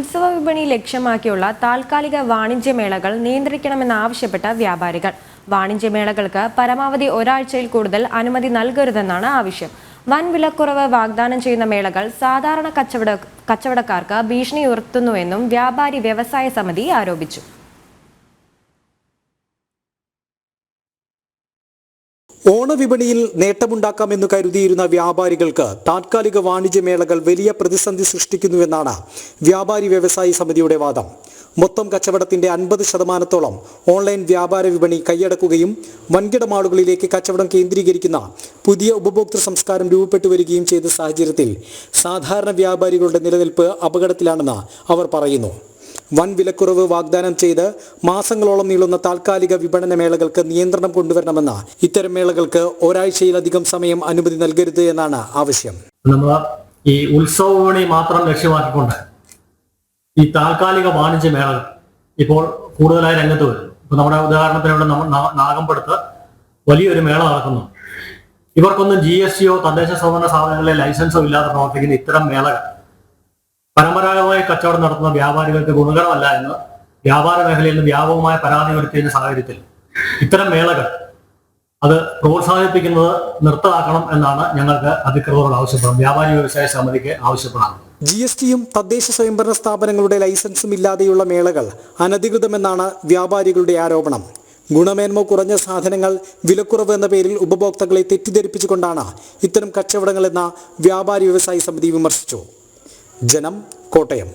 ഉത്സവ വിപണി ലക്ഷ്യമാക്കിയുള്ള താൽക്കാലിക വാണിജ്യമേളകൾ നിയന്ത്രിക്കണമെന്നാവശ്യപ്പെട്ട വ്യാപാരികൾ. വാണിജ്യമേളകൾക്ക് പരമാവധി ഒരാഴ്ചയിൽ കൂടുതൽ അനുമതി നൽകരുതെന്നാണ് ആവശ്യം. വൻ വിലക്കുറവ് വാഗ്ദാനം ചെയ്യുന്ന മേളകൾ സാധാരണ കച്ചവട കച്ചവടക്കാർക്ക് ഭീഷണി ഉയർത്തുന്നുവെന്നും വ്യാപാരി വ്യവസായ സമിതി ആരോപിച്ചു. ഓണവിപണിയിൽ നേട്ടമുണ്ടാക്കാമെന്ന് കരുതിയിരുന്ന വ്യാപാരികൾക്ക് താത്കാലിക വാണിജ്യമേളകൾ വലിയ പ്രതിസന്ധി സൃഷ്ടിക്കുന്നുവെന്നാണ് വ്യാപാരി വ്യവസായി സമിതിയുടെ വാദം. മൊത്തം കച്ചവടത്തിന്റെ അൻപത് ശതമാനത്തോളം ഓൺലൈൻ വ്യാപാര വിപണി കൈയടക്കുകയും വൻകിട മാളുകളിലേക്ക് കച്ചവടം കേന്ദ്രീകരിക്കുന്ന പുതിയ ഉപഭോക്തൃ സംസ്കാരം രൂപപ്പെട്ടു വരികയും ചെയ്ത സാഹചര്യത്തിൽ സാധാരണ വ്യാപാരികളുടെ നിലനിൽപ്പ് അപകടത്തിലാണെന്ന് അവർ പറയുന്നു. വൻ വിലക്കുറവ് വാഗ്ദാനം ചെയ്ത് മാസങ്ങളോളം നീളുന്ന താൽക്കാലിക വിപണന മേളകൾക്ക് നിയന്ത്രണം കൊണ്ടുവരണമെന്ന് ഇത്തരം മേളകൾക്ക് ഒരാഴ്ചയിലധികം സമയം അനുമതി നൽകരുത് എന്നാണ് ആവശ്യം. നമ്മൾ ഈ ഉത്സവ മാത്രം ലക്ഷ്യമാക്കിക്കൊണ്ട് ഈ താൽക്കാലിക വാണിജ്യ മേളകൾ ഇപ്പോൾ കൂടുതലായി രംഗത്ത് വരുന്നു ഇപ്പൊ നമ്മുടെ ഉദാഹരണത്തിന് ഇവിടെ നാഗമ്പടത്ത് വലിയൊരു മേള നടക്കുന്നു. ഇവർക്കൊന്നും ജി എസ് ടിയോ തദ്ദേശ സ്വയംഭരണ സ്ഥാപനങ്ങളിലെ ലൈസൻസോ ഇല്ലാതെ പ്രവർത്തിക്കുന്ന ഇത്തരം മേളകൾ പരമ്പരാഗതമായി കച്ചവടം നടത്തുന്ന വ്യാപാരികൾക്ക് ഗുണകരമല്ല എന്ന് വ്യാപാര മേഖലയിൽ നിന്ന് വ്യാപകമായ പരാതി ഉയർത്തിയ സാഹചര്യത്തിൽ ഇത്തരം മേളകൾ അത് പ്രോത്സാഹിപ്പിക്കുന്നത് നിർത്തലാക്കണം എന്നാണ് ഞങ്ങൾക്ക് അധികൃതരോട് ആവശ്യപ്പെടുന്നത്. വ്യാപാരി വ്യവസായ സമിതിക്ക് ആവശ്യപ്പെടാം. ജി എസ് ടിയും തദ്ദേശ സ്വയംഭരണ സ്ഥാപനങ്ങളുടെ ലൈസൻസും ഇല്ലാതെയുള്ള മേളകൾ അനധികൃതമെന്നാണ് വ്യാപാരികളുടെ ആരോപണം. ഗുണമേന്മ കുറഞ്ഞ സാധനങ്ങൾ വിലക്കുറവ് എന്ന പേരിൽ ഉപഭോക്താക്കളെ തെറ്റിദ്ധരിപ്പിച്ചുകൊണ്ടാണ് ഇത്തരം കച്ചവടങ്ങളെന്ന വ്യാപാരി വ്യവസായി സമിതി വിമർശിച്ചു. ജനം കോട്ടയം.